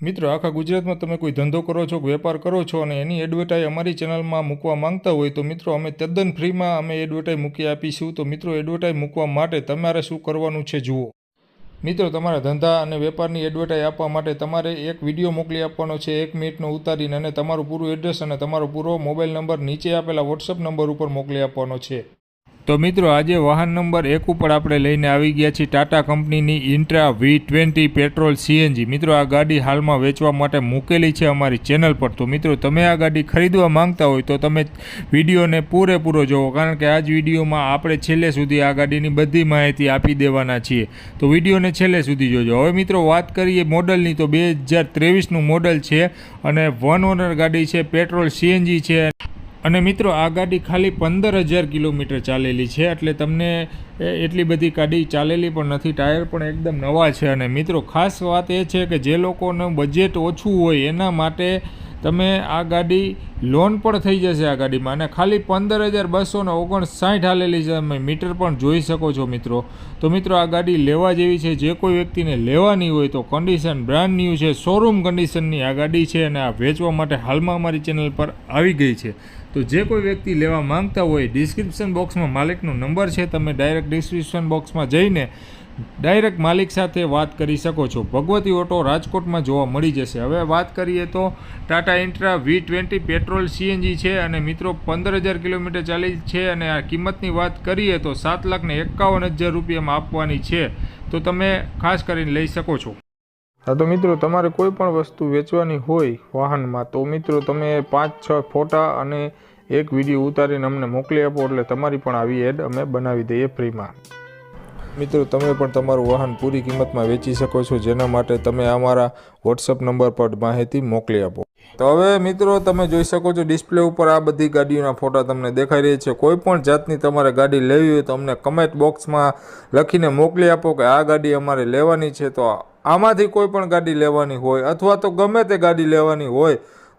મિત્રો, આખા ગુજરાતમાં તમે કોઈ ધંધો કરો છો વેપાર કરો છો અને એની એડવર્ટાઈ અમારી ચેનલમાં મૂકવા માંગતા હોય તો મિત્રો, અમે તદ્દન ફ્રીમાં અમે એડવર્ટાઈ મૂકી આપીશું. તો મિત્રો એડવર્ટાઈઝ મૂકવા માટે તમારે શું કરવાનું છે, જુઓ. મિત્રો, તમારા ધંધા અને વેપારની એડવર્ટાઈઝ આપવા માટે તમારે એક વીડિયો મોકલી આપવાનો છે, એક મિનિટનો ઉતારીને અને તમારું પૂરું એડ્રેસ અને તમારો પૂરો મોબાઈલ નંબર નીચે આપેલા વોટ્સઅપ નંબર ઉપર મોકલી આપવાનો છે. તો મિત્રો, આજે વાહન નંબર એક ઉપર આપણે લઈને આવી ગયા છીએ ટાટા કંપનીની Intra V twenty petrol CNG. મિત્રો, આ ગાડી હાલમાં વેચવા માટે મૂકેલી છે અમારી ચેનલ પર. તો મિત્રો, તમે આ ગાડી ખરીદવા માંગતા હોય તો તમે વિડીયોને પૂરેપૂરો જોવો, કારણ કે આ જ વિડીયોમાં આપણે છેલ્લે સુધી આ ગાડીની બધી માહિતી આપી દેવાના છીએ. તો વિડીયોને છેલ્લે સુધી જોજો. હવે મિત્રો, વાત કરીએ મોડલની. તો બે હજાર ત્રેવીસનું મોડલ છે અને વન ઓનર ગાડી છે, પેટ્રોલ સીએનજી છે અને મિત્રો, આ ગાડી ખાલી પંદર હજાર કિલોમીટર ચાલેલી છે, એટલે તમને એટલી બધી ગાડી ચાલેલી પણ નથી, ટાયર પણ એકદમ નવા છે. અને મિત્રો, ખાસ વાત એ છે કે જે લોકોનું બજેટ ઓછું હોય, એના માટે તમે આ ગાડી લોન પણ થઈ જશે આ ગાડીમાં. અને ખાલી પંદર હજાર બસો ને ઓગણસાઠ હાલેલી છે. તમે મીટર પણ જોઈ શકો છો મિત્રો. તો મિત્રો, આ ગાડી લેવા જેવી છે. જે કોઈ વ્યક્તિને લેવાની હોય તો કન્ડિશન બ્રાન્ડ ન્યૂ છે. શોરૂમ કન્ડિશનની આ ગાડી છે અને આ વેચવા માટે હાલમાં અમારી ચેનલ પર આવી ગઈ છે. તો જે કોઈ વ્યક્તિ લેવા માંગતા હોય ડિસ્ક્રિપ્શન બોક્સમાં માલિકનો નંબર છે. તમે ડાયરેક્ટ ડિસ્ક્રિપ્શન બોક્સમાં જઈને ડાયરેક્ટ માલિક સાથે વાત કરી શકો છો. ભગવતી ઓટો રાજકોટમાં જોવા મળી જશે. હવે વાત કરીએ તો Tata Intra V twenty petrol CNG છે અને મિત્રો પંદર હજાર કિલોમીટર ચાલી છે અને આ કિંમતની વાત કરીએ તો સાત લાખને એકાવન હજાર રૂપિયામાં આપવાની છે. તો તમે ખાસ કરીને લઈ શકો છો. હા, તો મિત્રો તમારે કોઈ પણ વસ્તુ વેચવાની હોય વાહનમાં, તો મિત્રો તમે પાંચ, છ ફોટા અને એક વીડિયો ઉતારીને અમને મોકલી આપો એટલે તમારી પણ આવી એડ અમે બનાવી દઈએ ફ્રીમાં. મિત્રો, તમે પણ તમારું વાહન પૂરી કિંમતમાં વેચી શકો છો, જેના માટે તમે અમારા વોટ્સઅપ નંબર પર માહિતી મોકલી આપો. તો હવે, મિત્રો, તમે જોઈ શકો છો, ડિસ્પ્લે ઉપર આ બધી ગાડીઓના ફોટા તમને દેખાઈ રહી છે. કોઈ પણ જાતની તમારે ગાડી લેવી હોય તો અમને કમેન્ટ બોક્સમાં લખીને મોકલી આપો કે આ ગાડી અમારે લેવાની છે. તો આમાંથી કોઈ પણ ગાડી લેવાની હોય અથવા તો ગમે તે ગાડી લેવાની હોય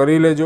કરી લેજો